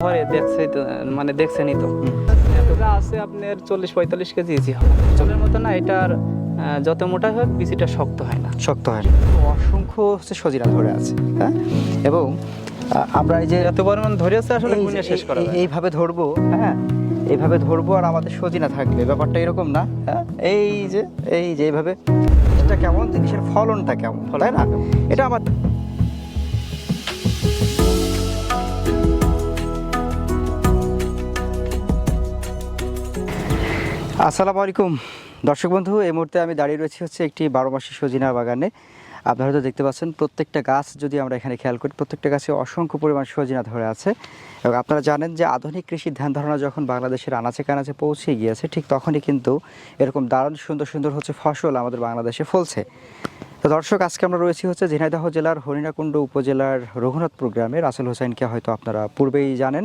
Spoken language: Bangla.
ধরে দেখছে মানে দেখছেনই তো। এতটা আছে আপনার চল্লিশ পঁয়তাল্লিশ কেজি ইজি হবে। চলের মতো না এটার যত মোটা হোক বিচিটা শক্ত হয় না। শক্ত হয় না। অসংখ্য হচ্ছে সজিনা ধরে আছে হ্যাঁ? এবং আমরা এই যে এত পরিমাণ ধরেছে আসলে এই যে- গুণে শেষ করা। এইভাবে ধরবো হ্যাঁ? এইভাবে ধরবো আর আমাদের সজিনা থাকবে ব্যাপারটা এরকম না হ্যাঁ? এই যে এই যে এইভাবে। এটা কেমন? জিনিসের ফলনটা কেমন? তাই না? এটা আমার আসসালামু আলাইকুম। দর্শক বন্ধু, এই মুহূর্তে আমি দাঁড়িয়ে রয়েছি হচ্ছে একটি বারো মাসি সজিনা বাগানে। আপনারা হয়তো দেখতে পাচ্ছেন, প্রত্যেকটা গাছ যদি আমরা এখানে খেয়াল করি, প্রত্যেকটা গাছে অসংখ্য পরিমাণ সজিনা ধরে আছে। এবং আপনারা জানেন যে আধুনিক কৃষির ধ্যান ধারণা যখন বাংলাদেশের আনাচে কানাচে পৌঁছে গিয়েছে, ঠিক তখনই কিন্তু এরকম দারুণ সুন্দর সুন্দর হচ্ছে ফসল আমাদের বাংলাদেশে ফলছে। তো দর্শক, আজকে আমরা রয়েছি হচ্ছে ঝিনাইদহ জেলার হরিণাকুণ্ড উপজেলার রঘুনাথপুর গ্রামে। রাসেল হোসেনকে হয়তো আপনারা পূর্বেই জানেন।